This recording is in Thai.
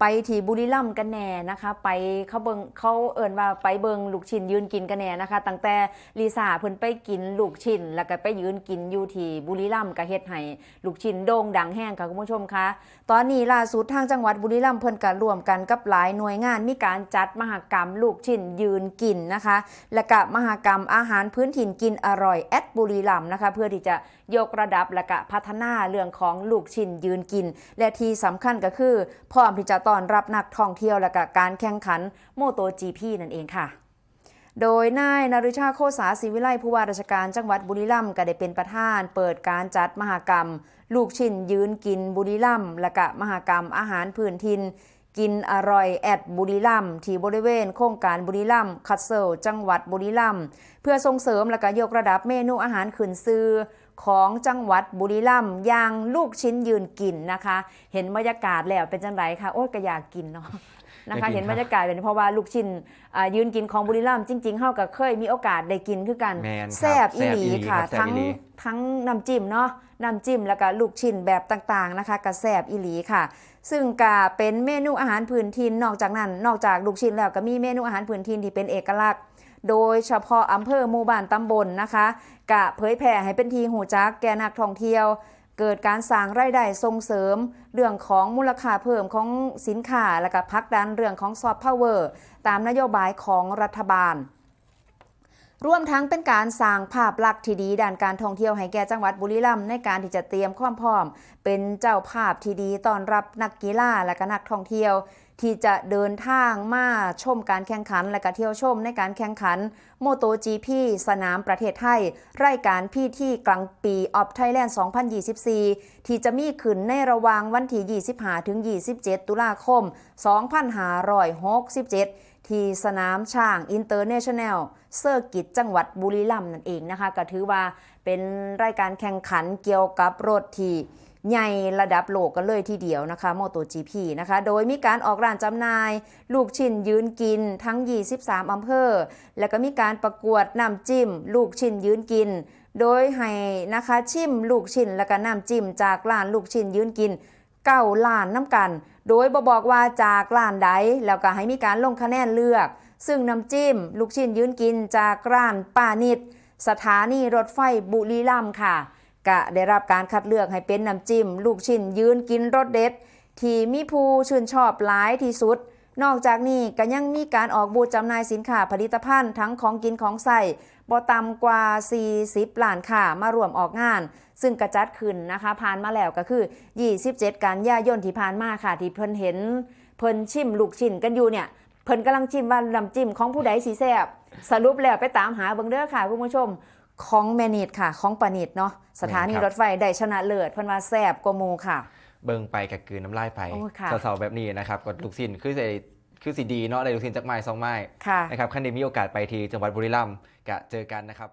ไปที่บุรีรัมย์กันแน่นะคะ ไปเขาเบิงเขาเอิ่นว่าไปเบิงลูกชิ้นยืนกินกันแน่นะคะ ตั้งแต่ลีซ่าเพิ่นไปกินลูกชิ้น แล้วก็ไปยืนกินอยู่ที่บุรีรัมย์ก็เฮ็ดให้ลูกชิ้นโด่งดังแห้งค่ะคุณผู้ชมคะตอนนี้ล่าสุดทางจังหวัดบุรีรัมย์เพิ่นก็ร่วมกันกับหลายหน่วยงานมีการจัดมหกรรมลูกชิ้นยืนกินนะคะ และก็มหกรรมอาหารพื้นถิ่นกินอร่อยแอดบุรีรัมย์นะคะเพื่อที่จะยกระดับและก็พัฒนาเรื่องของลูกชิ้นยืนกิน และที่สำคัญก็คือพร้อมที่จะต้อนรับนักท่องเที่ยวและกการแข่งขันโมโต GP นั่นเองค่ะ โดยนายนริชาโคสาศิวิไลผู้ว่าราชการจังหวัดบุรีรัมย์ก็ได้เป็นประธาน เปิดการจัดมหกรรม ลูกชิ้นยืนกินบุรีรัมย์และก็มหกรรมอาหารพื้นถิ่นกินอร่อยแอดบุรีรัมย์ที่บริเวณโครงการบุรีรัมย์คัสเซิลจังหวัดบุรีรัมย์เพื่อส่งเสริมและก็ยกระดับเมนูอาหารขึ้นซื้อ ของจังหวัดบุรีรัมย์อย่างลูกชิ้นยืนกินนะคะ เห็นบรรยากาศแล้วเป็นจังไรคะโอ้ยก็อยากกินเนาะนะคะอยากกินเห็นบรรยากาศเป็นเพราะว่าลูกชิ้นอ่ายืนกินของบุรีรัมย์จริงๆเฮาก็เคยมีโอกาสได้กินคือกันแม่นครับแซ่บอีหลีแซ่บอีหลีค่ะครับแซ่บทั้งอีหลีทั้งน้ำจิ้มเนาะน้ำจิ้มแล้วก็ลูกชิ้นแบบต่างๆนะคะกระแซบอีหลีค่ะ ซึ่งก็เป็นเมนูอาหารพื้นถิ่นนอกจากนั้น นอกจากลูกชิ้นแล้วก็มีเมนูอาหารพื้นถิ่นที่เป็นเอกลักษณ์ โดยเฉพาะอำเภอหมู่บ้านตำบลนะคะกะเผยแผ่ให้เป็นทีหูจักแก่นักท่องเที่ยว เกิดการสร้างรายได้ส่งเสริม เรื่องของมูลค่าเพิ่มของสินค้าและก็พักดันเรื่องของซอฟต์พาวเวอร์ตามนโยบายของรัฐบาล รวมทั้งเป็นการสร้างภาพลักษณ์ที่ดีด้านการท่องเที่ยวให้แก่จังหวัดบุรีรัมย์ในการที่จะเตรียมความพร้อม เป็นเจ้าภาพที่ดีต้อนรับนักกีฬาและก็นักท่องเที่ยว ที่จะเดินทางมาชมการแข่งขัน และก็เที่ยวชมในการแข่งขันโมโต GP สนามประเทศไทย รายการพี่ที่กลางปีออฟไทยแลนด์ 2024 ที่จะมีขึ้นในระหว่างวันที่ 25 ถึง 27 ตุลาคม 2567 ที่สนามช่างอินเตอร์เนชั่นแนลเซอร์กิตจังหวัดบุรีรัมย์นั่นเองนะคะก็ถือว่าเป็นรายการแข่งขันเกี่ยวกับรถที่ใหญ่ระดับโลกกันเลยทีเดียวนะคะ MotoGP นะคะ โดยมีการออกร้านจำหน่าย ลูกชิ้นยืนกินทั้ง 23 อำเภอ แล้วก็มีการประกวดน้ำจิ้ม ลูกชิ้นยืนกิน โดยให้นะคะชิมลูกชิ้นและก็น้ำจิ้มจากร้านลูกชิ้นยืนกิน เก้าล้านน้ำกัน โดยบบอกว่าจากล้านใดแล้วก็ให้มีการลงคะแนนเลือก ซึ่งน้ำจิ้ม ลูกชิ้นยืนกินจากร้านป้านิด สถานีรถไฟบุรีรัมย์ค่ะกะได้รับการคัดเลือกให้เป็นน้ำจิ้ม ลูกชิ้นยืนกินรสเด็ด ที่มีผู้ชื่นชอบหลายที่สุด นอกจากนี้ก็ยังมีการออกบูธจำหน่ายสินค้าผลิตภัณฑ์ทั้งของกินของใส่บ่ต่ำกว่า 40ล้านค่ะมารวมออกงาน ซึ่งกระจัดขึ้นนะคะผ่านมาแล้วก็คือ 27 กันยายนที่ผ่านมาค่ะ ที่เพิ่นเห็น เพิ่นชิมลูกชิ้นกันอยู่เนี่ยเพิ่นกำลังชิมว่าน้ำจิ้มของผู้ใดสีแซ่บสรุปแล้วไปตามหาเบิ่งเด้อค่ะคุณผู้ชมของแมนิดค่ะ ของปานิดเนาะสถานีรถไฟได้ชนะเลิศเพิ่นว่าแซ่บกว่าหมูค่ะ เบิ่งไปกับกลืนน้ำลายไปโอ้ค่ะสาวๆแบบนี้นะครับก็ลูกศิษย์คือสิคือสิดีเนาะได้ลูกศิษย์จากไม้สองไม้ค่ะนะครับคันนี้มีโอกาสไปที่จังหวัดบุรีรัมย์กะเจอกันนะครับ